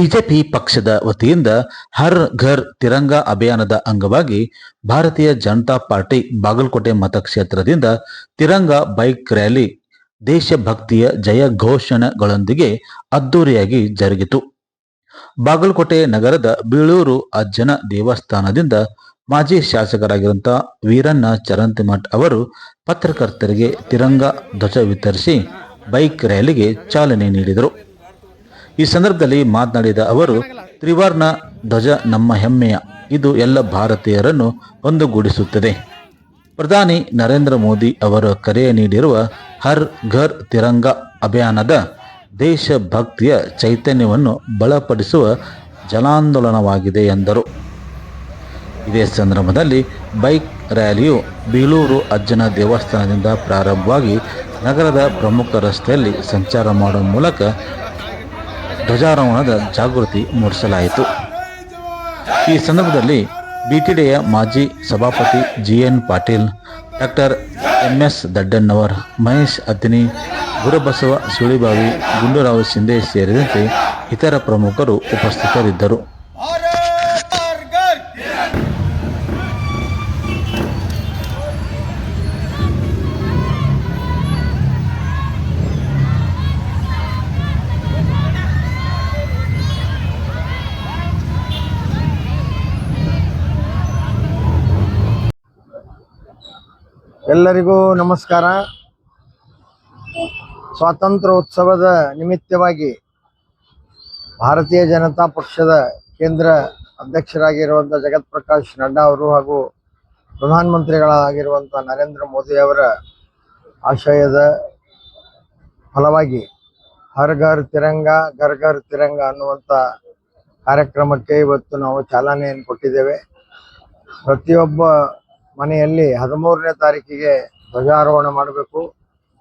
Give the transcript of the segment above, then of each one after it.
BJP ಪಕ್ಷದ ವತಿಯಿಂದ ಹರ್ ಘರ್ ತಿರಂಗ ಅಭಿಯಾನದ ಅಂಗವಾಗಿ ಭಾರತೀಯ ಜನತಾ ಪಾರ್ಟಿ ಬಾಗಲಕೋಟೆ ಮತಕ್ಷೇತ್ರದಿಂದ ತಿರಂಗ ಬೈಕ್ ರ್ಯಾಲಿ, ದೇಶಭಕ್ತಿಯ ಜಯ ಘೋಷಣೆಗಳೊಂದಿಗೆ ಅದ್ದೂರಿಯಾಗಿ ಜರುಗಿತು. ಬಾಗಲಕೋಟೆ ನಗರದ ಬೀಳೂರು ಅಜ್ಜನ ದೇವಸ್ಥಾನದಿಂದ ಮಾಜಿ ಶಾಸಕರಾಗಿರುವಂತಹ ವೀರಣ್ಣ ಚರಂತಿಮಠ್ ಅವರು ಪತ್ರಕರ್ತರಿಗೆ ತಿರಂಗ ಧ್ವಜ ವಿತರಿಸಿ ಬೈಕ್ ರ್ಯಾಲಿಗೆ ಚಾಲನೆ ನೀಡಿದರು. ಈ ಸಂದರ್ಭದಲ್ಲಿ ಮಾತನಾಡಿದ ಅವರು, ತ್ರಿವರ್ಣ ಧ್ವಜ ನಮ್ಮ ಹೆಮ್ಮೆಯ. ಇದು ಎಲ್ಲ ಭಾರತೀಯರನ್ನು ಒಂದುಗೂಡಿಸುತ್ತದೆ. ಪ್ರಧಾನಿ ನರೇಂದ್ರ ಮೋದಿ ಅವರು ಕರೆ ನೀಡಿರುವ ಹರ್ ಘರ್ ತಿರಂಗ ಅಭಿಯಾನದ ದೇಶಭಕ್ತಿಯ ಚೈತನ್ಯವನ್ನು ಬಲಪಡಿಸುವ ಜನಾಂದೋಲನವಾಗಿದೆ ಎಂದರು. ಇದೇ ಸಂದರ್ಭದಲ್ಲಿ ಬೈಕ್ ರ್ಯಾಲಿಯು ಬೀಳೂರು ಅಜ್ಜನ ದೇವಸ್ಥಾನದಿಂದ ಪ್ರಾರಂಭವಾಗಿ ನಗರದ ಪ್ರಮುಖ ರಸ್ತೆಯಲ್ಲಿ ಸಂಚಾರ ಮಾಡುವ ಮೂಲಕ ಧ್ವಜಾರೋಹಣದ ಜಾಗೃತಿ ಮೂಡಿಸಲಾಯಿತು. ಈ ಸಂದರ್ಭದಲ್ಲಿ ಬಿಟಿಡಿಯ ಮಾಜಿ ಸಭಾಪತಿ G N Patil, doctor M S Daddannavar, Mahesh Attini Gurubasava Sulibavi, Gundurao Shinde ಸೇರಿದಂತೆ ಇತರ ಪ್ರಮುಖರು ಉಪಸ್ಥಿತರಿದ್ದರು. ಎಲ್ಲರಿಗೂ ನಮಸ್ಕಾರ. ಸ್ವಾತಂತ್ರ್ಯ ಉತ್ಸವದ ನಿಮಿತ್ತವಾಗಿ ಭಾರತೀಯ ಜನತಾ ಪಕ್ಷದ ಕೇಂದ್ರ ಅಧ್ಯಕ್ಷರಾಗಿರುವಂಥ ಜಗತ್ ಪ್ರಕಾಶ್ ನಡ್ಡಾ ಅವರು ಹಾಗೂ ಪ್ರಧಾನಮಂತ್ರಿಗಳಾಗಿರುವಂಥ ನರೇಂದ್ರ ಮೋದಿ ಅವರ ಆಶಯದ ಫಲವಾಗಿ ಹರ್ ಘರ್ ತಿರಂಗ, ಘರ್ ಘರ್ ತಿರಂಗ ಅನ್ನುವಂಥ ಕಾರ್ಯಕ್ರಮಕ್ಕೆ ಇವತ್ತು ನಾವು ಚಾಲನೆಯನ್ನು ಕೊಟ್ಟಿದ್ದೇವೆ. ಪ್ರತಿಯೊಬ್ಬ ಮನೆಯಲ್ಲಿ ಹದಿಮೂರನೇ ತಾರೀಕಿಗೆ ಧ್ವಜಾರೋಹಣ ಮಾಡಬೇಕು.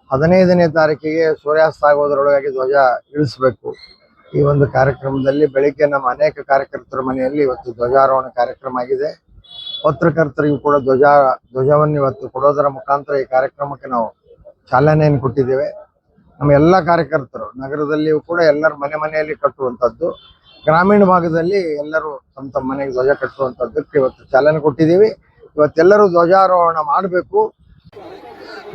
ಹದಿನೈದನೇ ತಾರೀಕಿಗೆ ಸೂರ್ಯಾಸ್ತ ಆಗೋದ್ರೊಳಗಾಗಿ ಧ್ವಜ ಇಳಿಸಬೇಕು. ಈ ಒಂದು ಕಾರ್ಯಕ್ರಮದಲ್ಲಿ ಬೆಳಿಗ್ಗೆ ನಮ್ಮ ಅನೇಕ ಕಾರ್ಯಕರ್ತರ ಮನೆಯಲ್ಲಿ ಇವತ್ತು ಧ್ವಜಾರೋಹಣ ಕಾರ್ಯಕ್ರಮ ಆಗಿದೆ. ಪತ್ರಕರ್ತರಿಗೂ ಕೂಡ ಧ್ವಜ, ಧ್ವಜವನ್ನು ಇವತ್ತು ಕೊಡೋದರ ಮುಖಾಂತರ ಈ ಕಾರ್ಯಕ್ರಮಕ್ಕೆ ನಾವು ಚಾಲನೆಯನ್ನು ಕೊಟ್ಟಿದ್ದೇವೆ. ನಮ್ಮ ಎಲ್ಲ ಕಾರ್ಯಕರ್ತರು, ನಗರದಲ್ಲಿಯೂ ಕೂಡ ಎಲ್ಲರ ಮನೆ ಮನೆಯಲ್ಲಿ ಕಟ್ಟುವಂಥದ್ದು, ಗ್ರಾಮೀಣ ಭಾಗದಲ್ಲಿ ಎಲ್ಲರೂ ತಮ್ಮ ತಮ್ಮ ಮನೆಗೆ ಧ್ವಜ ಕಟ್ಟುವಂಥದ್ದಕ್ಕೆ ಇವತ್ತು ಚಾಲನೆ ಕೊಟ್ಟಿದ್ದೀವಿ. ಇವತ್ತೆಲ್ಲರೂ ಧ್ವಜಾರೋಹಣ ಮಾಡಬೇಕು.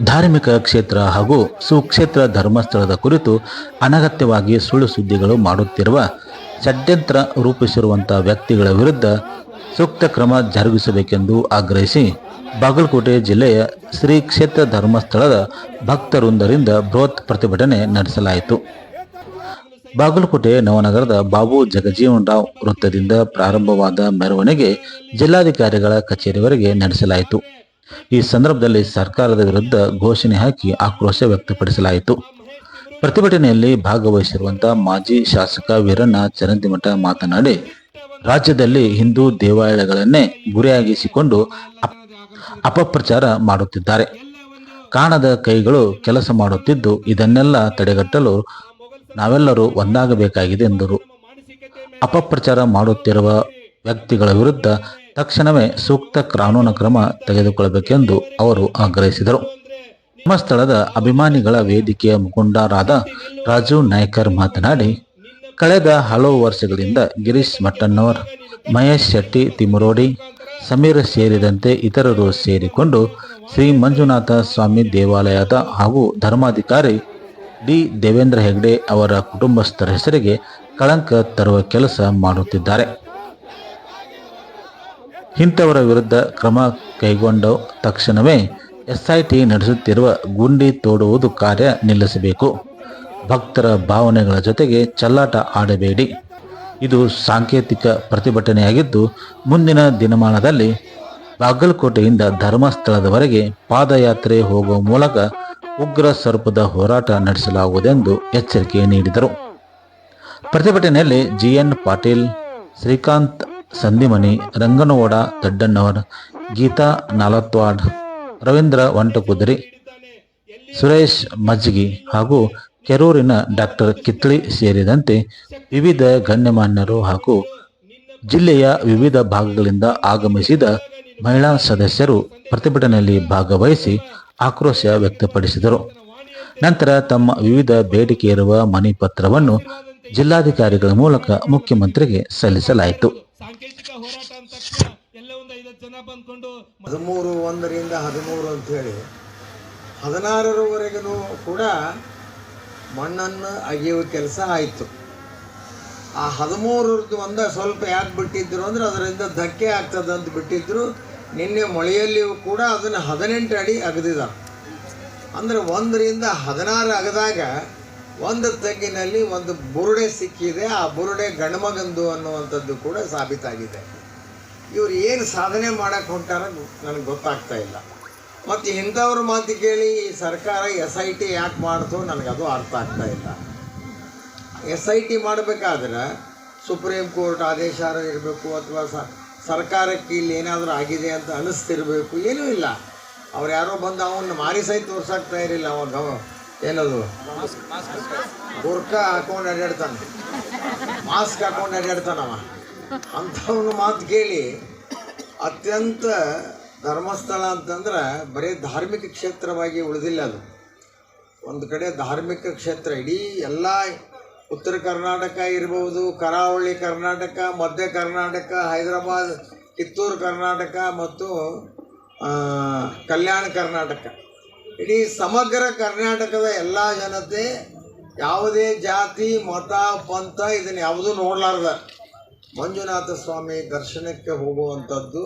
ಧಾರ್ಮಿಕ ಕ್ಷೇತ್ರ ಹಾಗೂ ಸುಕ್ಷೇತ್ರ ಧರ್ಮಸ್ಥಳದ ಕುರಿತು ಅನಗತ್ಯವಾಗಿ ಸುಳ್ಳು ಸುದ್ದಿಗಳು ಮಾಡುತ್ತಿರುವ ಷಡ್ಯಂತ್ರ ರೂಪಿಸಿರುವಂತಹ ವ್ಯಕ್ತಿಗಳ ವಿರುದ್ಧ ಸೂಕ್ತ ಕ್ರಮ ಜರುಗಿಸಬೇಕೆಂದು ಆಗ್ರಹಿಸಿ ಬಾಗಲಕೋಟೆ ಜಿಲ್ಲೆಯ ಶ್ರೀ ಕ್ಷೇತ್ರ ಧರ್ಮಸ್ಥಳದ ಭಕ್ತವೃಂದರಿಂದ ಬೃಹತ್ ಪ್ರತಿಭಟನೆ ನಡೆಸಲಾಯಿತು. ಬಾಗಲಕೋಟೆ ನವನಗರದ ಬಾಬು ಜಗಜೀವನ್ ರಾವ್ ವೃತ್ತದಿಂದ ಪ್ರಾರಂಭವಾದ ಮೆರವಣಿಗೆ ಜಿಲ್ಲಾಧಿಕಾರಿಗಳ ಕಚೇರಿವರೆಗೆ ನಡೆಸಲಾಯಿತು. ಈ ಸಂದರ್ಭದಲ್ಲಿ ಸರ್ಕಾರದ ವಿರುದ್ಧ ಘೋಷಣೆ ಹಾಕಿ ಆಕ್ರೋಶ ವ್ಯಕ್ತಪಡಿಸಲಾಯಿತು. ಪ್ರತಿಭಟನೆಯಲ್ಲಿ ಭಾಗವಹಿಸಿರುವಂತಹ ಮಾಜಿ ಶಾಸಕ ವೀರಣ್ಣ ಚರಂತಿಮಠ ಮಾತನಾಡಿ, ರಾಜ್ಯದಲ್ಲಿ ಹಿಂದೂ ದೇವಾಲಯಗಳನ್ನೇ ಗುರಿಯಾಗಿಸಿಕೊಂಡು ಅಪ್- ಅಪಪ್ರಚಾರ ಮಾಡುತ್ತಿದ್ದಾರೆ. ಕಾಣದ ಕೈಗಳು ಕೆಲಸ ಮಾಡುತ್ತಿದ್ದು ಇದನ್ನೆಲ್ಲ ತಡೆಗಟ್ಟಲು ನಾವೆಲ್ಲರೂ ಒಂದಾಗಬೇಕಾಗಿದೆ ಎಂದರು. ಅಪಪ್ರಚಾರ ಮಾಡುತ್ತಿರುವ ವ್ಯಕ್ತಿಗಳ ವಿರುದ್ಧ ತಕ್ಷಣವೇ ಸೂಕ್ತ ಕಾನೂನು ಕ್ರಮ ತೆಗೆದುಕೊಳ್ಳಬೇಕೆಂದು ಅವರು ಆಗ್ರಹಿಸಿದರು. ಧರ್ಮಸ್ಥಳದ ಅಭಿಮಾನಿಗಳ ವೇದಿಕೆಯ ಮುಖಂಡರಾದ ರಾಜು ನಾಯ್ಕರ್ ಮಾತನಾಡಿ, ಕಳೆದ ಹಲವು ವರ್ಷಗಳಿಂದ ಗಿರೀಶ್ ಮಟ್ಟಣ್ಣವರ್, ಮಹೇಶ್ ಶೆಟ್ಟಿ ತಿಮುರೋಡಿ ಸಮೀರ್ ಸೇರಿದಂತೆ ಇತರರು ಸೇರಿಕೊಂಡು ಶ್ರೀ ಮಂಜುನಾಥ ಸ್ವಾಮಿ ದೇವಾಲಯದ ಹಾಗೂ ಧರ್ಮಾಧಿಕಾರಿ ಡಿ ದೇವೇಂದ್ರ ಹೆಗ್ಡೆ ಅವರ ಕುಟುಂಬಸ್ಥರ ಹೆಸರಿಗೆ ಕಳಂಕ ತರುವ ಕೆಲಸ ಮಾಡುತ್ತಿದ್ದಾರೆ. ಇಂಥವರ ವಿರುದ್ಧ ಕ್ರಮ ಕೈಗೊಂಡ ತಕ್ಷಣವೇ ಎಸ್ಐಟಿ ನಡೆಸುತ್ತಿರುವ ಗುಂಡಿ ತೋಡುವುದು ಕಾರ್ಯ ನಿಲ್ಲಿಸಬೇಕು. ಭಕ್ತರ ಭಾವನೆಗಳ ಜೊತೆಗೆ ಚಲ್ಲಾಟ ಆಡಬೇಡಿ. ಇದು ಸಾಂಕೇತಿಕ ಪ್ರತಿಭಟನೆಯಾಗಿದ್ದು, ಮುಂದಿನ ದಿನಮಾನದಲ್ಲಿ ಬಾಗಲಕೋಟೆಯಿಂದ ಧರ್ಮಸ್ಥಳದವರೆಗೆ ಪಾದಯಾತ್ರೆ ಹೋಗುವ ಮೂಲಕ ಉಗ್ರ ಸ್ವರೂಪದ ಹೋರಾಟ ನಡೆಸಲಾಗುವುದೆಂದು ಎಚ್ಚರಿಕೆ ನೀಡಿದರು. ಪ್ರತಿಭಟನೆಯಲ್ಲಿ ಜಿಎನ್ ಪಾಟೀಲ್, ಶ್ರೀಕಾಂತ್ ಸಂದಿಮನಿ ರಂಗನವಾಡ ದಡ್ಡಣ್ಣವರ್, ಗೀತಾ ನಾಲತ್ವಾಡ್, ರವೀಂದ್ರ ವಂಟಕುದರಿ ಸುರೇಶ್ ಮಜ್ಗಿ ಹಾಗೂ ಕೆರೂರಿನ ಡಾಕ್ಟರ್ ಕಿತ್ಳಿ ಸೇರಿದಂತೆ ವಿವಿಧ ಗಣ್ಯಮಾನ್ಯರು ಹಾಗೂ ಜಿಲ್ಲೆಯ ವಿವಿಧ ಭಾಗಗಳಿಂದ ಆಗಮಿಸಿದ ಮಹಿಳಾ ಸದಸ್ಯರು ಪ್ರತಿಭಟನೆಯಲ್ಲಿ ಭಾಗವಹಿಸಿ ಆಕ್ರೋಶ ವ್ಯಕ್ತಪಡಿಸಿದರು. ನಂತರ ತಮ್ಮ ವಿವಿಧ ಬೇಡಿಕೆ ಇರುವ ಮನವಿ ಪತ್ರವನ್ನು ಜಿಲ್ಲಾಧಿಕಾರಿಗಳ ಮೂಲಕ ಮುಖ್ಯಮಂತ್ರಿಗೆ ಸಲ್ಲಿಸಲಾಯಿತು. ಸಾಂಕೇತಿಕ ಹೋರಾಟ ಅಂದ ಎಲ್ಲ ಒಂದು ಐವತ್ತು ಜನ ಬಂದ್ಕೊಂಡು ಹದಿಮೂರು ಒಂದರಿಂದ ಹದಿಮೂರು ಅಂಥೇಳಿ ಹದಿನಾರರವರೆಗೂ ಕೂಡ ಮಣ್ಣನ್ನು ಅಗೆಯುವ ಕೆಲಸ ಆಯಿತು. ಆ ಹದಿಮೂರರದ್ದು ಒಂದ ಸ್ವಲ್ಪ ಯಾಕೆ ಬಿಟ್ಟಿದ್ರು ಅಂದ್ರೆ ಅದರಿಂದ ಧಕ್ಕೆ ಆಗ್ತದಂತ ಅಂತ ಬಿಟ್ಟಿದ್ರು. ನಿನ್ನೆ ಮೊಳೆಯಲ್ಲಿಯೂ ಕೂಡ ಅದನ್ನು ಹದಿನೆಂಟು ಅಡಿ ಅಗದಿದ. ಅಂದರೆ ಒಂದರಿಂದ ಹದಿನಾರು ಅಗದಾಗ ಒಂದು ತಗ್ಗಿನಲ್ಲಿ ಒಂದು ಬುರುಡೆ ಸಿಕ್ಕಿದೆ, ಆ ಬುರುಡೆ ಗಂಡ್ಮಗಂದು ಅನ್ನುವಂಥದ್ದು ಕೂಡ ಸಾಬೀತಾಗಿದೆ. ಇವರು ಏನು ಸಾಧನೆ ಮಾಡಕ್ಕೆ ಹೊಂಟಾರ ನನಗೆ ಗೊತ್ತಾಗ್ತಾ ಇಲ್ಲ. ಮತ್ತು ಇಂಥವ್ರ ಮಾತು ಕೇಳಿ ಈ ಸರ್ಕಾರ ಎಸ್ ಐ ಟಿ ಯಾಕೆ ಮಾಡ್ತು ನನಗೆ ಅದು ಅರ್ಥ ಆಗ್ತಾ ಇಲ್ಲ. ಎಸ್ ಐ ಟಿ ಮಾಡಬೇಕಾದ್ರೆ ಸುಪ್ರೀಂ ಕೋರ್ಟ್ ಆದೇಶ ಇರಬೇಕು ಅಥವಾ ಸ ಸರ್ಕಾರಕ್ಕೆ ಇಲ್ಲಿ ಏನಾದರೂ ಆಗಿದೆ ಅಂತ ಅನಿಸ್ತಿರಬೇಕು ಏನೂ ಇಲ್ಲ. ಅವ್ರು ಯಾರೋ ಬಂದು ಅವನ್ನ ಮಾರಿ ಸಹಿತ ತೋರ್ಸಾಕ್ತಾ ಇರಲಿಲ್ಲ ಅವಾಗ ಅವ ಏನದು? ಗುರ್ಕ ಹಾಕೊಂಡು ಅಡ್ಡಾಡ್ತಾನೆ ಮಾಸ್ಕ್ ಹಾಕೊಂಡು ಅಡ್ಡಾಡ್ತಾನವ ಅಂಥವನ್ನ ಮಾತು ಕೇಳಿ ಅತ್ಯಂತ ಧರ್ಮಸ್ಥಳ ಅಂತಂದ್ರೆ ಬರೀ ಧಾರ್ಮಿಕ ಕ್ಷೇತ್ರವಾಗಿ ಉಳಿದಿಲ್ಲ ಅದು. ಒಂದು ಕಡೆ ಧಾರ್ಮಿಕ ಕ್ಷೇತ್ರ, ಇಡೀ ಎಲ್ಲ ಉತ್ತರ ಕರ್ನಾಟಕ ಇರಬಹುದು, ಕರಾವಳಿ ಕರ್ನಾಟಕ, ಮಧ್ಯ ಕರ್ನಾಟಕ, ಹೈದರಾಬಾದ್, ಕಿತ್ತೂರು ಕರ್ನಾಟಕ ಮತ್ತು ಕಲ್ಯಾಣ ಕರ್ನಾಟಕ. ಇಡೀ ಸಮಗ್ರ ಕರ್ನಾಟಕದ ಎಲ್ಲ ಜನತೆ ಯಾವುದೇ ಜಾತಿ, ಮತ, ಪಂಥ ಇದನ್ನು ಯಾವುದೂ ನೋಡಲಾರ್ದ. ಮಂಜುನಾಥ ಸ್ವಾಮಿ ದರ್ಶನಕ್ಕೆ ಹೋಗುವಂಥದ್ದು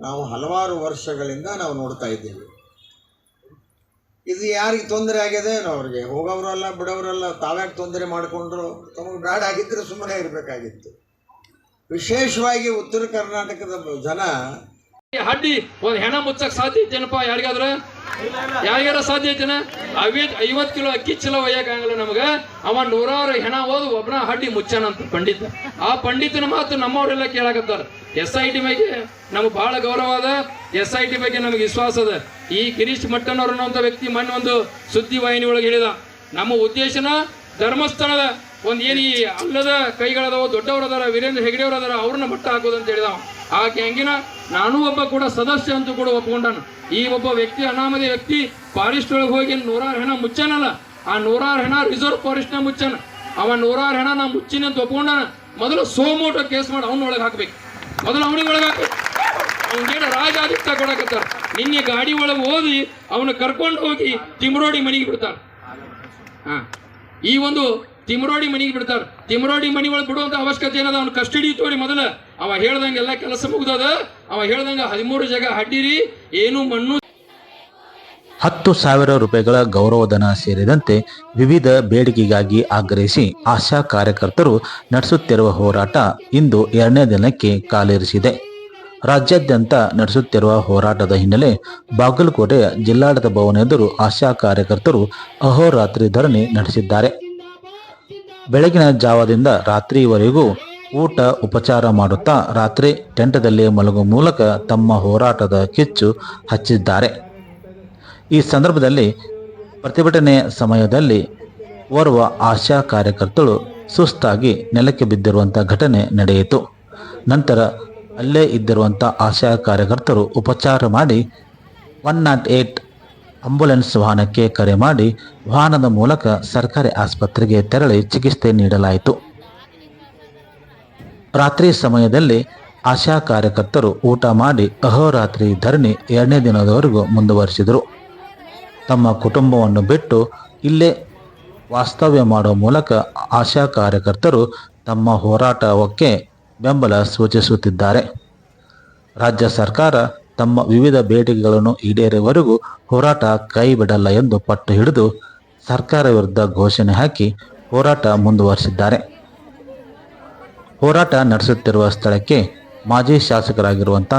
ನಾವು ಹಲವಾರು ವರ್ಷಗಳಿಂದ ನಾವು ನೋಡ್ತಾ ಇದ್ದೀವಿ. ಇದು ಯಾರಿಗೆ ತೊಂದರೆ ಆಗಿದೆ ಏನೋ ಅವ್ರಿಗೆ ಹೋಗೋರಲ್ಲ ಬಿಡೋರಲ್ಲ ತಾವ್ಯಾಕೆ ತೊಂದರೆ ಮಾಡಿಕೊಂಡ್ರು. ತಮಗೆ ಬ್ಯಾಡ ಆಗಿದ್ದರೆ ಸುಮ್ಮನೆ ಇರಬೇಕಾಗಿತ್ತು. ವಿಶೇಷವಾಗಿ ಉತ್ತರ ಕರ್ನಾಟಕದ ಜನ ಹಡ್ಡಿ ಒಂದು ಹೆಣ ಮುಚ್ಚಕ್ ಸಾಧ್ಯ ಐತೇನಪ್ಪ ಯಾರಿಗಾದ್ರ? ಯಾರಿಗಾರ ಸಾಧ್ಯ ಐತೇನ ಐವತ್ ಕಿಲೋ ಅಕ್ಕಿ ಚಲೋ ಒಯ್ಯಕ್ಕಾಗಲ್ಲ ನಮಗ. ಅವ ನೂರಾರು ಹೆಣ ಓದು ಒಬ್ಬನ ಹಡ್ಡಿ ಮುಚ್ಚಾನಂತ ಪಂಡಿತ. ಆ ಪಂಡಿತನ ಮಾತು ನಮ್ಮವರೆಲ್ಲ ಕೇಳಾಕತ್ತಾರ. ಎಸ್ ಐ ಟಿ ಬಗ್ಗೆ ನಮ್ಗೆ ಬಹಳ ಗೌರವ ಅದ. ಎಸ್ ಐ ಟಿ ಬಗ್ಗೆ ನಮಗೆ ವಿಶ್ವಾಸ ಅದ. ಈ ಗಿರೀಶ್ ಮಟ್ಟನವರು ಅನ್ನುವಂಥ ವ್ಯಕ್ತಿ ಮೊನ್ನೆ ಒಂದು ಸುದ್ದಿ ವಾಹಿನಿ ಒಳಗೆ ಹೇಳಿದ, ನಮ್ಮ ಉದ್ದೇಶನ ಧರ್ಮಸ್ಥಳದ ಒಂದು ಏನು ಈ ಅಲ್ಲದ ಕೈಗಳದಾವ ದೊಡ್ಡವರು ಅದಾರ ವೀರೇಂದ್ರ ಹೆಗಡೆಯವರು ಅದಾರ ಅವ್ರನ್ನ ಮಟ್ಟ ಹಾಕೋದು ಅಂತ ಹೇಳಿದ. ಆ ಗ್ಯಾಂಗಿನ ನಾನು ಒಬ್ಬ ಕೂಡ ಸದಸ್ಯ ಅಂತೂ ಕೂಡ ಒಪ್ಕೊಂಡನು. ಈ ಒಬ್ಬ ವ್ಯಕ್ತಿ, ಅನಾಮಧೇಯ ವ್ಯಕ್ತಿ, ಫಾರೆಸ್ಟ್ ಒಳಗೆ ಹೋಗಿ ನೂರಾರು ಹೆಣ ಮುಚ್ಚನಲ್ಲ, ಆ ನೂರಾರು ಹೆಣ ರಿಸರ್ವ್ ಫಾರೆಸ್ಟ್ನ ಮುಚ್ಚನ. ಅವ ನೂರಾರು ಹೆಣ ನಾ ಮುಚ್ಚಿನ ಅಂತ ಒಪ್ಕೊಂಡಾನ. ಮೊದಲು ಸೋಮೋಟ ಕೇಸ್ ಮಾಡಿ, ಅವ್ನ ಒಳಗೆ ಹಾಕ್ಬೇಕು. ಮೊದಲು ಅವನಿಗೆ ಒಳಗೆ ಹಾಕ್ಬೇಕು. ಅವನಿಗೇನು ರಾಜಾದಿತ್ಯ ಕೊಡಕತ್ತಾರ. ನಿನ್ನೆ ಗಾಡಿ ಒಳಗೆ ಓದಿ ಅವನು ಕರ್ಕೊಂಡು ಹೋಗಿ ತಿಮ್ರೋಡಿ ಮನೆಗೆ ಬಿಡ್ತಾರೆ. ಹಾ. ಈ ಒಂದು ತಿಮ್ರೋಡಿ ಮನೆಗೆ ಬಿಡ್ತಾರೆ. ತಿಮ್ರೋಡಿ ಮನೆ ಒಳಗೆ ಬಿಡುವಂತ ಅವಶ್ಯಕತೆ ಏನದ, ಅವ್ನ ಕಸ್ಟಡಿ ತೋರಿ ಮೊದಲ. ಅವ ಹೇಳ್ದಂಗೆ ಎಲ್ಲ ಕೆಲಸ ಮುಗ್ದದ. ಅವ ಹೇಳ್ದಂಗ ಹದಿಮೂರು ಜಾಗ ಹಡ್ಡಿರಿ, ಏನು ಮಣ್ಣು ಹತ್ತು ಸಾವಿರ ರೂಪಾಯಿಗಳ ಗೌರವಧನ ಸೇರಿದಂತೆ ವಿವಿಧ ಬೇಡಿಕೆಗಾಗಿ ಆಗ್ರಹಿಸಿ ಆಶಾ ಕಾರ್ಯಕರ್ತರು ನಡೆಸುತ್ತಿರುವ ಹೋರಾಟ ಇಂದು ಎರಡನೇ ದಿನಕ್ಕೆ ಕಾಲೇರಿಸಿದೆ. ರಾಜ್ಯಾದ್ಯಂತ ನಡೆಸುತ್ತಿರುವ ಹೋರಾಟದ ಹಿನ್ನೆಲೆ ಬಾಗಲಕೋಟೆಯ ಜಿಲ್ಲಾಡಳಿತ ಭವನ ಎದುರು ಆಶಾ ಕಾರ್ಯಕರ್ತರು ಅಹೋರಾತ್ರಿ ಧರಣಿ ನಡೆಸಿದ್ದಾರೆ. ಬೆಳಗಿನ ಜಾವದಿಂದ ರಾತ್ರಿವರೆಗೂ ಊಟ ಉಪಚಾರ ಮಾಡುತ್ತಾ ರಾತ್ರಿ ಟೆಂಟದಲ್ಲಿ ಮಲಗುವ ಮೂಲಕ ತಮ್ಮ ಹೋರಾಟದ ಕಿಚ್ಚು ಹಚ್ಚಿದ್ದಾರೆ. ಈ ಸಂದರ್ಭದಲ್ಲಿ ಪ್ರತಿಭಟನೆ ಸಮಯದಲ್ಲಿ ಓರ್ವ ಆಶಾ ಕಾರ್ಯಕರ್ತರು ಸುಸ್ತಾಗಿ ನೆಲಕ್ಕೆ ಬಿದ್ದಿರುವಂಥ ಘಟನೆ ನಡೆಯಿತು. ನಂತರ ಅಲ್ಲೇ ಇದ್ದಿರುವಂಥ ಆಶಾ ಕಾರ್ಯಕರ್ತರು ಉಪಚಾರ ಮಾಡಿ ಒನ್ ನಾಟ್ ಏಟ್ ಆಂಬುಲೆನ್ಸ್ ವಾಹನಕ್ಕೆ ಕರೆ ಮಾಡಿ ವಾಹನದ ಮೂಲಕ ಸರ್ಕಾರಿ ಆಸ್ಪತ್ರೆಗೆ ತೆರಳಿ ಚಿಕಿತ್ಸೆ ನೀಡಲಾಯಿತು. ರಾತ್ರಿ ಸಮಯದಲ್ಲಿ ಆಶಾ ಕಾರ್ಯಕರ್ತರು ಊಟ ಮಾಡಿ ಅಹೋರಾತ್ರಿ ಧರಣಿ ಎರಡನೇ ದಿನದವರೆಗೂ ಮುಂದುವರಿಸಿದರು. ತಮ್ಮ ಕುಟುಂಬವನ್ನು ಬಿಟ್ಟು ಇಲ್ಲೇ ವಾಸ್ತವ್ಯ ಮಾಡುವ ಮೂಲಕ ಆಶಾ ಕಾರ್ಯಕರ್ತರು ತಮ್ಮ ಹೋರಾಟಕ್ಕೆ ಬೆಂಬಲ ಸೂಚಿಸುತ್ತಿದ್ದಾರೆ. ರಾಜ್ಯ ಸರ್ಕಾರ ತಮ್ಮ ವಿವಿಧ ಬೇಡಿಕೆಗಳನ್ನು ಈಡೇರುವವರೆಗೂ ಹೋರಾಟ ಕೈ ಬಿಡಲ್ಲ ಎಂದು ಪಟ್ಟು ಹಿಡಿದು ಸರ್ಕಾರ ವಿರುದ್ಧ ಘೋಷಣೆ ಹಾಕಿ ಹೋರಾಟ ಮುಂದುವರಿಸಿದ್ದಾರೆ. ಹೋರಾಟ ನಡೆಸುತ್ತಿರುವ ಸ್ಥಳಕ್ಕೆ ಮಾಜಿ ಶಾಸಕರಾಗಿರುವಂಥ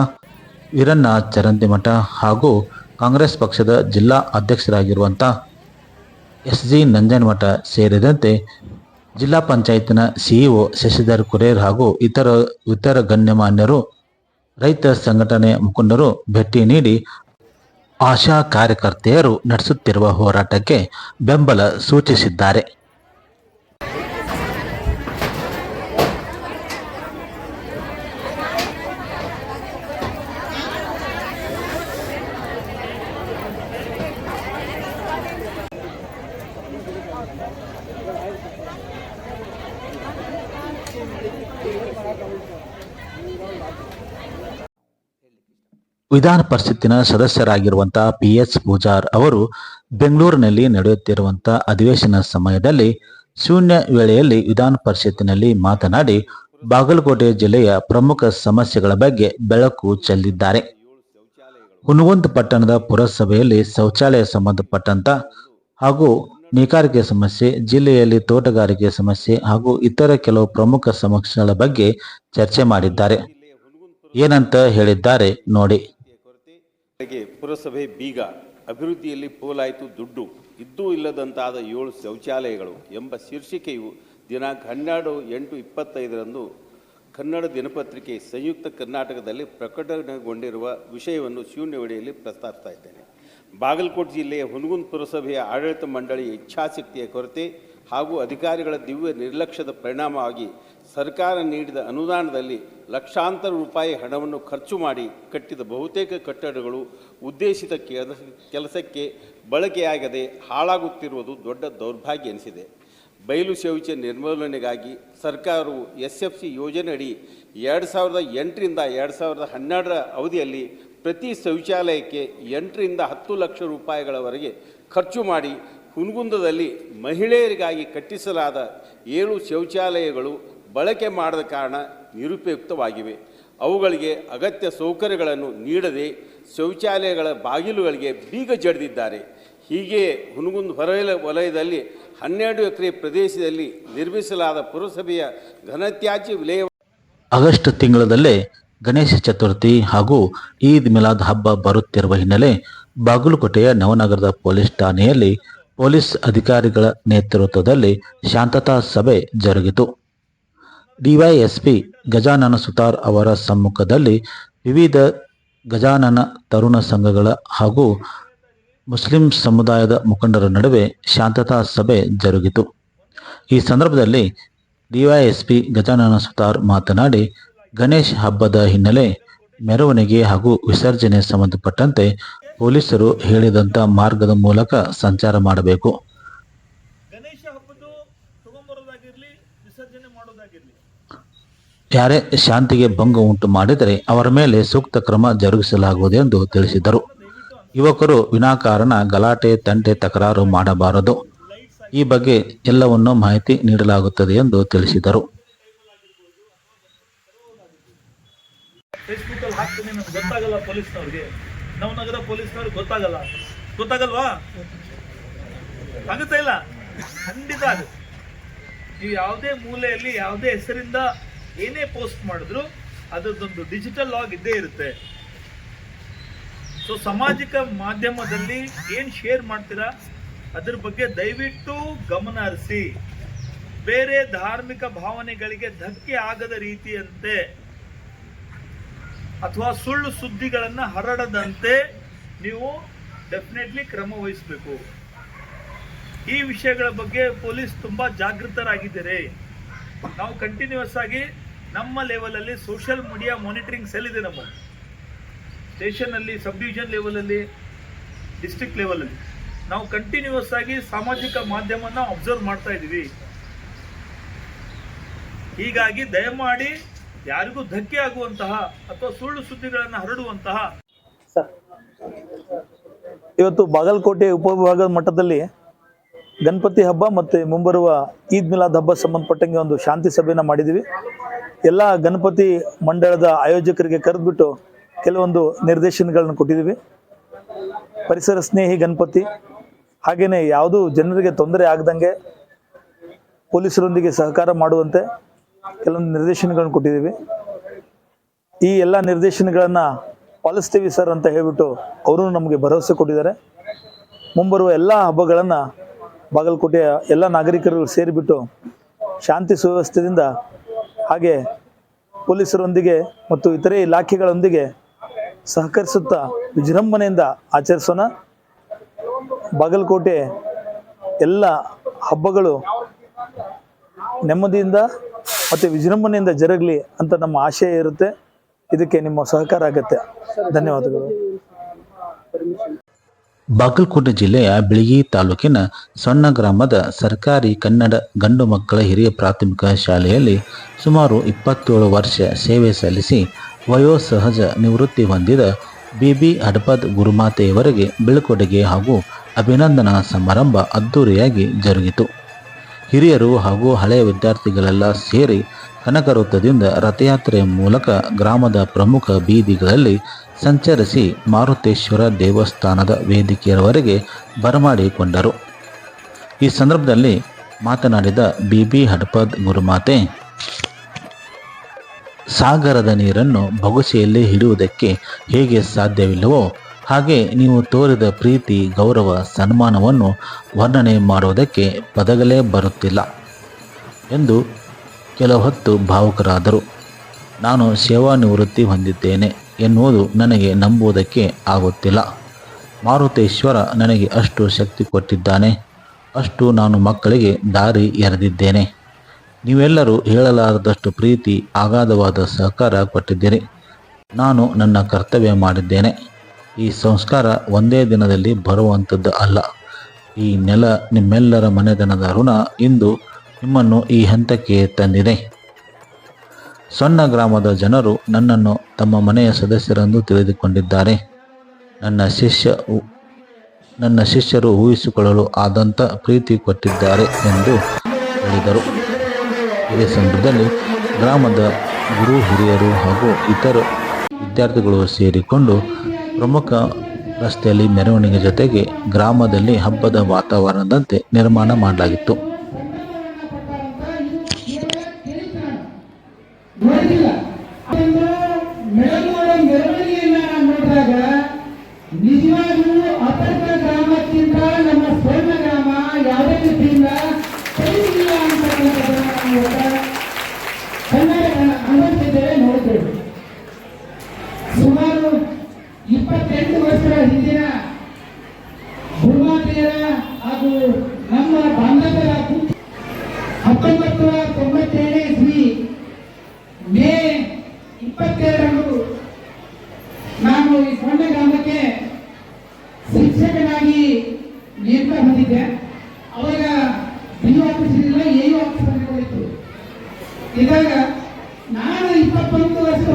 ವೀರಣ್ಣ ಚರಂತಿಮಠ ಹಾಗೂ ಕಾಂಗ್ರೆಸ್ ಪಕ್ಷದ ಜಿಲ್ಲಾ ಅಧ್ಯಕ್ಷರಾಗಿರುವಂಥ ಎಸ್ ಜಿ ನಂಜನಮಠ ಸೇರಿದಂತೆ ಜಿಲ್ಲಾ ಪಂಚಾಯತ್ನ ಸಿಇಒ ಶಶಿಧರ್ ಕುರೇರ್ ಹಾಗೂ ಇತರ ಇತರ ಗಣ್ಯಮಾನ್ಯರು, ರೈತ ಸಂಘಟನೆ ಮುಖಂಡರು ಭೇಟಿ ನೀಡಿ ಆಶಾ ಕಾರ್ಯಕರ್ತೆಯರು ನಡೆಸುತ್ತಿರುವ ಹೋರಾಟಕ್ಕೆ ಬೆಂಬಲ ಸೂಚಿಸಿದ್ದಾರೆ. ವಿಧಾನ ಪರಿಷತ್ತಿನ ಸದಸ್ಯರಾಗಿರುವಂತಹ ಪಿ ಎಚ್ ಪೂಜಾರ್ ಅವರು ಬೆಂಗಳೂರಿನಲ್ಲಿ ನಡೆಯುತ್ತಿರುವಂತಹ ಅಧಿವೇಶನ ಸಮಯದಲ್ಲಿ ಶೂನ್ಯ ವೇಳೆಯಲ್ಲಿ ವಿಧಾನ ಪರಿಷತ್ತಿನಲ್ಲಿ ಮಾತನಾಡಿ ಬಾಗಲಕೋಟೆ ಜಿಲ್ಲೆಯ ಪ್ರಮುಖ ಸಮಸ್ಯೆಗಳ ಬಗ್ಗೆ ಬೆಳಕು ಚೆಲ್ಲಿದ್ದಾರೆ. ಹುನಗುಂದ ಪಟ್ಟಣದ ಪುರಸಭೆಯಲ್ಲಿ ಶೌಚಾಲಯ ಸಂಬಂಧಪಟ್ಟಂತ ಹಾಗೂ ನೇಕಾರಿಕೆ ಸಮಸ್ಯೆ, ಜಿಲ್ಲೆಯಲ್ಲಿ ತೋಟಗಾರಿಕೆ ಸಮಸ್ಯೆ ಹಾಗೂ ಇತರ ಕೆಲವು ಪ್ರಮುಖ ಸಮಸ್ಯೆಗಳ ಬಗ್ಗೆ ಚರ್ಚೆ ಮಾಡಿದ್ದಾರೆ. ಏನಂತ ಹೇಳಿದ್ದಾರೆ ನೋಡಿ. ಪುರಸಭೆ ಬೀಗ ಅಭಿವೃದ್ಧಿಯಲ್ಲಿ ಪೋಲಾಯಿತು ದುಡ್ಡು, ಇದ್ದೂ ಇಲ್ಲದಂತಾದ ಏಳು ಶೌಚಾಲಯಗಳು ಎಂಬ ಶೀರ್ಷಿಕೆಯು ದಿನಾಂಕ ಹನ್ನೆರಡು ಎಂಟು ಇಪ್ಪತ್ತೈದರಂದು ಕನ್ನಡ ದಿನಪತ್ರಿಕೆ ಸಂಯುಕ್ತ ಕರ್ನಾಟಕದಲ್ಲಿ ಪ್ರಕಟಗೊಂಡಿರುವ ವಿಷಯವನ್ನು ಶೂನ್ಯವಡಿಯಲ್ಲಿ ಪ್ರಸ್ತಾಪಿಸ್ತಾ ಇದ್ದೇನೆ. ಬಾಗಲಕೋಟೆ ಜಿಲ್ಲೆಯ ಹುನಗುಂದ ಪುರಸಭೆಯ ಆಡಳಿತ ಮಂಡಳಿಯ ಇಚ್ಛಾಶಕ್ತಿಯ ಕೊರತೆ ಹಾಗೂ ಅಧಿಕಾರಿಗಳ ದಿವ್ಯ ನಿರ್ಲಕ್ಷ್ಯದ ಪರಿಣಾಮವಾಗಿ ಸರ್ಕಾರ ನೀಡಿದ ಅನುದಾನದಲ್ಲಿ ಲಕ್ಷಾಂತರ ರೂಪಾಯಿ ಹಣವನ್ನು ಖರ್ಚು ಮಾಡಿ ಕಟ್ಟಿದ ಬಹುತೇಕ ಕಟ್ಟಡಗಳು ಉದ್ದೇಶಿತ ಕೆಲ- ಕೆಲಸಕ್ಕೆ ಬಳಕೆಯಾಗದೆ ಹಾಳಾಗುತ್ತಿರುವುದು ದೊಡ್ಡ ದೌರ್ಭಾಗ್ಯ ಎನಿಸಿದೆ. ಬಯಲು ಶೌಚ ನಿರ್ಮೂಲನೆಗಾಗಿ ಸರ್ಕಾರವು ಎಸ್ ಎಫ್ ಸಿ ಯೋಜನೆಯಡಿ ಎರಡು ಸಾವಿರದ ಎಂಟರಿಂದ ಎರಡು ಸಾವಿರದ ಹನ್ನೆರಡರ ಅವಧಿಯಲ್ಲಿ ಪ್ರತಿ ಶೌಚಾಲಯಕ್ಕೆ ಎಂಟರಿಂದ ಹತ್ತು ಲಕ್ಷ ರೂಪಾಯಿಗಳವರೆಗೆ ಖರ್ಚು ಮಾಡಿ ಹುನಗುಂದದಲ್ಲಿ ಮಹಿಳೆಯರಿಗಾಗಿ ಕಟ್ಟಿಸಲಾದ ಏಳು ಶೌಚಾಲಯಗಳು ಬಳಕೆ ಮಾಡದ ಕಾರಣ ನಿರುಪಯುಕ್ತವಾಗಿವೆ. ಅವುಗಳಿಗೆ ಅಗತ್ಯ ಸೌಕರ್ಯಗಳನ್ನು ನೀಡದೆ ಶೌಚಾಲಯಗಳ ಬಾಗಿಲುಗಳಿಗೆ ಬೀಗ ಜಡಿದಿದ್ದಾರೆ. ಹೀಗೆ ಹುನಗುಂದ ಹೊರ ವಲಯದಲ್ಲಿ ಹನ್ನೆರಡು ಎಕರೆ ಪ್ರದೇಶದಲ್ಲಿ ನಿರ್ಮಿಸಲಾದ ಪುರಸಭೆಯ ಘನತ್ಯಾಜ್ಯ ವಿಲಯ ಆಗಸ್ಟ್ ತಿಂಗಳಲ್ಲೇ ಗಣೇಶ ಚತುರ್ಥಿ ಹಾಗೂ ಈದ್ ಮಿಲಾದ್ ಹಬ್ಬ ಬರುತ್ತಿರುವ ಹಿನ್ನೆಲೆ ಬಾಗಲಕೋಟೆಯ ನವನಗರದ ಪೊಲೀಸ್ ಠಾಣೆಯಲ್ಲಿ ಪೊಲೀಸ್ ಅಧಿಕಾರಿಗಳ ನೇತೃತ್ವದಲ್ಲಿ ಶಾಂತತಾ ಸಭೆ ಜರುಗಿತು. ಡಿವೈಎಸ್ಪಿ ಗಜಾನನ ಸುತಾರ್ ಅವರ ಸಮ್ಮುಖದಲ್ಲಿ ವಿವಿಧ ಗಜಾನನ ತರುಣ ಸಂಘಗಳ ಹಾಗೂ ಮುಸ್ಲಿಂ ಸಮುದಾಯದ ಮುಖಂಡರ ನಡುವೆ ಶಾಂತತಾ ಸಭೆ ಜರುಗಿತು. ಈ ಸಂದರ್ಭದಲ್ಲಿ ಡಿವೈಎಸ್ಪಿ ಗಜಾನನ ಸುತಾರ್ ಮಾತನಾಡಿ, ಗಣೇಶ್ ಹಬ್ಬದ ಹಿನ್ನೆಲೆ ಮೆರವಣಿಗೆ ಹಾಗೂ ವಿಸರ್ಜನೆ ಸಂಬಂಧಪಟ್ಟಂತೆ ಪೊಲೀಸರು ಹೇಳಿದಂಥ ಮಾರ್ಗದ ಮೂಲಕ ಸಂಚಾರ ಮಾಡಬೇಕು. ವಿಸರ್ಜನೆ ಯಾರೇ ಶಾಂತಿಗೆ ಭಂಗ ಉಂಟು ಮಾಡಿದರೆ ಅವರ ಮೇಲೆ ಸೂಕ್ತ ಕ್ರಮ ಜರುಗಿಸಲಾಗುವುದು ಎಂದು ತಿಳಿಸಿದರು. ಯುವಕರು ವಿನಾಕಾರಣ ಗಲಾಟೆ ತಂಟೆ ತಕರಾರು ಮಾಡಬಾರದು. ಈ ಬಗ್ಗೆ ಎಲ್ಲವನ್ನೂ ಮಾಹಿತಿ ನೀಡಲಾಗುತ್ತದೆ ಎಂದು ತಿಳಿಸಿದರು. ಫೇಸ್ಬುಕ್ ಅಲ್ಲಿ ಹಾಕ್ತೀನಿ ನಮ್ಗೆ ಗೊತ್ತಾಗಲ್ಲ ಪೊಲೀಸ್ನವ್ರಿಗೆ. ನವನಗರ ಪೊಲೀಸ್ನವ್ರಿಗೆ ಗೊತ್ತಾಗಲ್ಲ. ಗೊತ್ತಾಗಲ್ವಾ? ಆಗುತ್ತಾ ಇಲ್ಲ? ಖಂಡಿತ ಅದು ನೀವು ಯಾವುದೇ ಮೂಲೆಯಲ್ಲಿ ಯಾವುದೇ ಹೆಸರಿಂದ ಏನೇ ಪೋಸ್ಟ್ ಮಾಡಿದ್ರು ಅದರದ್ದೊಂದು ಡಿಜಿಟಲ್ ಲಾಗ್ ಇದ್ದೇ ಇರುತ್ತೆ. ಸೊ ಸಾಮಾಜಿಕ ಮಾಧ್ಯಮದಲ್ಲಿ ಏನ್ ಶೇರ್ ಮಾಡ್ತೀರಾ? ಅದ್ರ ಬಗ್ಗೆ ದಯವಿಟ್ಟು ಗಮನ ಹರಿಸಿ. ಬೇರೆ ಧಾರ್ಮಿಕ ಭಾವನೆಗಳಿಗೆ ಧಕ್ಕೆ ಆಗದ ರೀತಿಯಂತೆ ಅಥವಾ ಸುಳ್ಳು ಸುದ್ದಿಗಳನ್ನ ಹರಡದಂತೆ ನೀವು ಡೆಫಿನೆಟ್ಲಿ ಕ್ರಮ ವಹಿಸಬೇಕು. ಈ ವಿಷಯಗಳ ಬಗ್ಗೆ ಪೊಲೀಸ್ ತುಂಬಾ ಜಾಗೃತರಾಗಿದ್ದಾರೆ. ನಾವು ಕಂಟಿನ್ಯೂಸ್ ಆಗಿ ನಮ್ಮ ಲೆವೆಲಲ್ಲಿ ಸೋಷಿಯಲ್ ಮೀಡಿಯಾ ಮಾನಿಟರಿಂಗ್ ಸೆಲ್ ಇದೆ ನಮ್ಮ. ಸ್ಟೇಷನ್ ಅಲ್ಲಿ ಸಬ್ ಡಿವಿಷನ್ ಲೆವೆಲ್ ಅಲ್ಲಿ ಡಿಸ್ಟ್ರಿಕ್ಟ್ ಲೆವೆಲ್ ಅಲ್ಲಿ. ನಾವು ಕಂಟಿನ್ಯೂಸ್ ಆಗಿ ಸಾಮಾಜಿಕ ಮಾಧ್ಯಮನ ಅಬ್ಸರ್ವ್ ಮಾಡ್ತಾ ಇದ್ದೀವಿ. ಹೀಗಾಗಿ ದಯಮಾಡಿ ಯಾರಿಗೂ ಧಕ್ಕೆ ಆಗುವಂತಹ ಅಥವಾ ಸುಳ್ಳು ಸುದ್ದಿಗಳನ್ನು ಹರಡುವಂತಹ ಇವತ್ತು ಬಾಗಲಕೋಟೆ ಉಪವಿಭಾಗದ ಮಟ್ಟದಲ್ಲಿ ಗಣಪತಿ ಹಬ್ಬ ಮತ್ತು ಮುಂಬರುವ ಈದ್ ಮಿಲಾದ್ ಹಬ್ಬ ಸಂಬಂಧಪಟ್ಟಂಗೆ ಒಂದು ಶಾಂತಿ ಸಭೆಯನ್ನು ಮಾಡಿದ್ದೀವಿ ಎಲ್ಲ ಗಣಪತಿ ಮಂಡಳದ ಆಯೋಜಕರಿಗೆ ಕರೆದುಬಿಟ್ಟು ಕೆಲವೊಂದು ನಿರ್ದೇಶನಗಳನ್ನು ಕೊಟ್ಟಿದ್ದೀವಿ ಪರಿಸರ ಸ್ನೇಹಿ ಗಣಪತಿ ಹಾಗೆಯೇ ಯಾವುದೂ ಜನರಿಗೆ ತೊಂದರೆ ಆಗದಂಗೆ ಪೊಲೀಸರೊಂದಿಗೆ ಸಹಕಾರ ಮಾಡುವಂತೆ ಕೆಲವೊಂದು ನಿರ್ದೇಶನಗಳನ್ನು ಕೊಟ್ಟಿದ್ದೀವಿ ಈ ಎಲ್ಲ ನಿರ್ದೇಶನಗಳನ್ನು ಪಾಲಿಸ್ತೀವಿ ಸರ್ ಅಂತ ಹೇಳಿಬಿಟ್ಟು ಅವರು ನಮಗೆ ಭರವಸೆ ಕೊಟ್ಟಿದ್ದಾರೆ. ಮುಂಬರುವ ಎಲ್ಲ ಹಬ್ಬಗಳನ್ನು ಬಾಗಲಕೋಟೆಯ ಎಲ್ಲ ನಾಗರಿಕರು ಸೇರಿಬಿಟ್ಟು ಶಾಂತಿ ಸುವ್ಯವಸ್ಥೆಯಿಂದ ಹಾಗೆ ಪೊಲೀಸರೊಂದಿಗೆ ಮತ್ತು ಇತರೆ ಇಲಾಖೆಗಳೊಂದಿಗೆ ಸಹಕರಿಸುತ್ತಾ ವಿಜೃಂಭಣೆಯಿಂದ ಆಚರಿಸೋಣ. ಬಾಗಲಕೋಟೆ ಎಲ್ಲ ಹಬ್ಬಗಳು ನೆಮ್ಮದಿಯಿಂದ ಮತ್ತು ವಿಜೃಂಭಣೆಯಿಂದ ಜರುಗಲಿ ಅಂತ ನಮ್ಮ ಆಶಯ ಇರುತ್ತೆ. ಇದಕ್ಕೆ ನಿಮ್ಮ ಸಹಕಾರ ಆಗುತ್ತೆ. ಧನ್ಯವಾದಗಳು. ಬಾಗಲಕೋಟೆ ಜಿಲ್ಲೆಯ ಬಿಳಿಗಿ ತಾಲೂಕಿನ ಸಣ್ಣ ಗ್ರಾಮದ ಸರ್ಕಾರಿ ಕನ್ನಡ ಗಂಡು ಮಕ್ಕಳ ಹಿರಿಯ ಪ್ರಾಥಮಿಕ ಶಾಲೆಯಲ್ಲಿ ಸುಮಾರು ಇಪ್ಪತ್ತೇಳು ವರ್ಷ ಸೇವೆ ಸಲ್ಲಿಸಿ ವಯೋಸಹಜ ನಿವೃತ್ತಿ ಹೊಂದಿದ ಬಿಬಿ ಹಡಪದ್ ಗುರುಮಾತೆಯವರಿಗೆ ಬೀಳ್ಕೊಡುಗೆ ಹಾಗೂ ಅಭಿನಂದನಾ ಸಮಾರಂಭ ಅದ್ದೂರಿಯಾಗಿ ಜರುಗಿತು. ಹಿರಿಯರು ಹಾಗೂ ಹಳೆಯ ವಿದ್ಯಾರ್ಥಿಗಳೆಲ್ಲ ಸೇರಿ ಕನಕ ವೃತ್ತದಿಂದ ರಥಯಾತ್ರೆಯ ಮೂಲಕ ಗ್ರಾಮದ ಪ್ರಮುಖ ಬೀದಿಗಳಲ್ಲಿ ಸಂಚರಿಸಿ ಮಾರುತೇಶ್ವರ ದೇವಸ್ಥಾನದ ವೇದಿಕೆಯವರೆಗೆ ಬರಮಾಡಿಕೊಂಡರು. ಈ ಸಂದರ್ಭದಲ್ಲಿ ಮಾತನಾಡಿದ ಬಿಬಿ ಹಡಪದ್ ಗುರುಮಾತೆ ಸಾಗರದ ನೀರನ್ನು ಬಗುಸೆಯಲ್ಲಿ ಹಿಡಿಯುವುದಕ್ಕೆ ಹೇಗೆ ಸಾಧ್ಯವಿಲ್ಲವೋ, ಹಾಗೆ ನೀವು ತೋರಿದ ಪ್ರೀತಿ, ಗೌರವ, ಸನ್ಮಾನವನ್ನು ವರ್ಣನೆ ಮಾಡುವುದಕ್ಕೆ ಪದಗಳೇ ಬರುತ್ತಿಲ್ಲ ಎಂದು ಕೆಲವು ಹೊತ್ತು ಭಾವುಕರಾದರು. ನಾನು ಸೇವಾ ನಿವೃತ್ತಿ ಹೊಂದಿದ್ದೇನೆ ಎನ್ನುವುದು ನನಗೆ ನಂಬುವುದಕ್ಕೆ ಆಗುತ್ತಿಲ್ಲ. ಮಾರುತೇಶ್ವರ ನನಗೆ ಅಷ್ಟು ಶಕ್ತಿ ಕೊಟ್ಟಿದ್ದಾನೆ. ಅಷ್ಟು ನಾನು ಮಕ್ಕಳಿಗೆ ದಾರಿ ಎರೆದಿದ್ದೇನೆ. ನೀವೆಲ್ಲರೂ ಹೇಳಲಾರದಷ್ಟು ಪ್ರೀತಿ ಅಗಾಧವಾದ ಸಹಕಾರ ಕೊಟ್ಟಿದ್ದೀರಿ. ನಾನು ನನ್ನ ಕರ್ತವ್ಯ ಮಾಡಿದ್ದೇನೆ. ಈ ಸಂಸ್ಕಾರ ಒಂದೇ ದಿನದಲ್ಲಿ ಬರುವಂಥದ್ದು ಅಲ್ಲ. ಈ ನೆಲ ನಿಮ್ಮೆಲ್ಲರ ಮನೆತನದ ಋಣ. ಇಂದು ನಿಮ್ಮನ್ನು ಈ ಹಂತಕ್ಕೆ ತಂದಿದೆ. ಸಣ್ಣ ಗ್ರಾಮದ ಜನರು ನನ್ನನ್ನು ತಮ್ಮ ಮನೆಯ ಸದಸ್ಯರೆಂದು ತಿಳಿದುಕೊಂಡಿದ್ದಾರೆ. ನನ್ನ ಶಿಷ್ಯ ನನ್ನ ಶಿಷ್ಯರು ಊಹಿಸಿಕೊಳ್ಳಲು ಆದಂಥ ಪ್ರೀತಿ ಕೊಟ್ಟಿದ್ದಾರೆ ಎಂದು ಹೇಳಿದರು. ಇದೇ ಸಂದರ್ಭದಲ್ಲಿ ಗ್ರಾಮದ ಗುರು, ಹಿರಿಯರು ಹಾಗೂ ಇತರ ವಿದ್ಯಾರ್ಥಿಗಳು ಸೇರಿಕೊಂಡು ಪ್ರಮುಖ ರಸ್ತೆಯಲ್ಲಿ ಮೆರವಣಿಗೆ ಜೊತೆಗೆ ಗ್ರಾಮದಲ್ಲಿ ಹಬ್ಬದ ವಾತಾವರಣದಂತೆ ನಿರ್ಮಾಣ ಮಾಡಲಾಗಿತ್ತು. ನೋಡಿಲ್ಲ ಬಿ ಆಫೀಸ್ ಇರಲಿಲ್ಲ ಎ ಆಫೀಸ್ ಇತ್ತು ಇದಾಗ ನಾನು ಇಪ್ಪತ್ತೊಂದು ವರ್ಷ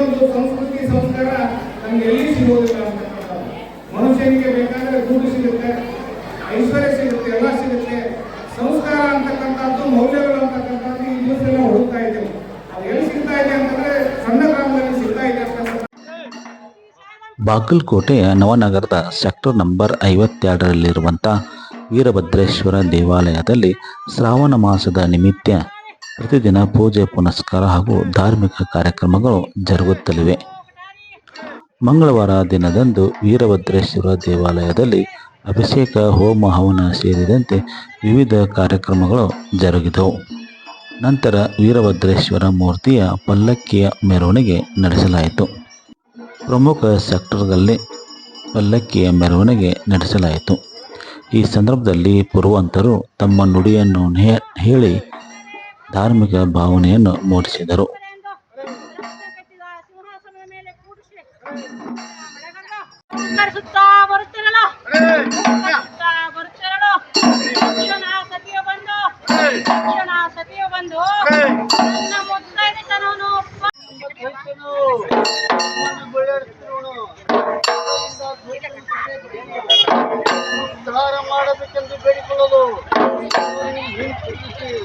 ಒಂದು ಸಂಸ್ಕೃತಿ ಸಂಸ್ಕಾರ ನಮ್ಗೆ ಎಲ್ಲಿ ಸಿಗೋದಿಲ್ಲ ಅಂತಕ್ಕಂಥದ್ದು ಮನುಷ್ಯನಿಗೆ ಬೇಕಾದ್ರೆ ದುಡ್ಡು ಸಿಗುತ್ತೆ, ಐಶ್ವರ್ಯ ಸಿಗುತ್ತೆ, ಎಲ್ಲ ಸಿಗುತ್ತೆ. ಸಂಸ್ಕಾರ ಅಂತಕ್ಕಂಥದ್ದು, ಮೌಲ್ಯಗಳು ಅಂತಕ್ಕಂಥದ್ದು ಈ ದಿವಸ ನಾವು ಹುಡುಕ್ತಾ ಇದ್ದೇವೆ. ಅದು ಎಲ್ಲಿ ಸಿಗ್ತಾ ಇದೆ ಅಂತಂದ್ರೆ ಸಣ್ಣ ಗ್ರಾಮದಲ್ಲಿ ಸಿಗ್ತಾ ಇದೆ ಅಂತ ಬಾಗಲಕೋಟೆಯ ನವನಗರದ ಸೆಕ್ಟರ್ ನಂಬರ್ ಐವತ್ತೆರಡರಲ್ಲಿರುವಂಥ ವೀರಭದ್ರೇಶ್ವರ ದೇವಾಲಯದಲ್ಲಿ ಶ್ರಾವಣ ಮಾಸದ ನಿಮಿತ್ತ ಪ್ರತಿದಿನ ಪೂಜೆ, ಪುನಸ್ಕಾರ ಹಾಗೂ ಧಾರ್ಮಿಕ ಕಾರ್ಯಕ್ರಮಗಳು ಜರುಗುತ್ತಲಿವೆ. ಮಂಗಳವಾರ ದಿನದಂದು ವೀರಭದ್ರೇಶ್ವರ ದೇವಾಲಯದಲ್ಲಿ ಅಭಿಷೇಕ, ಹೋಮ, ಹವನ ಸೇರಿದಂತೆ ವಿವಿಧ ಕಾರ್ಯಕ್ರಮಗಳು ಜರುಗಿದವು. ನಂತರ ವೀರಭದ್ರೇಶ್ವರ ಮೂರ್ತಿಯ ಪಲ್ಲಕ್ಕಿಯ ಮೆರವಣಿಗೆ ನಡೆಸಲಾಯಿತು. ಪ್ರಮುಖ ಸೆಕ್ಟರ್ಗಳಲ್ಲಿ ಪಲ್ಲಕ್ಕಿಯ ಮೆರವಣಿಗೆ ನಡೆಸಲಾಯಿತು. ಈ ಸಂದರ್ಭದಲ್ಲಿ ಪುರುವಂತರು ತಮ್ಮ ನುಡಿಯನ್ನು ಹೇಳಿ ಧಾರ್ಮಿಕ ಭಾವನೆಯನ್ನು ಮೂಡಿಸಿದರು.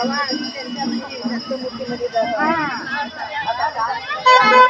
Kalau ada yang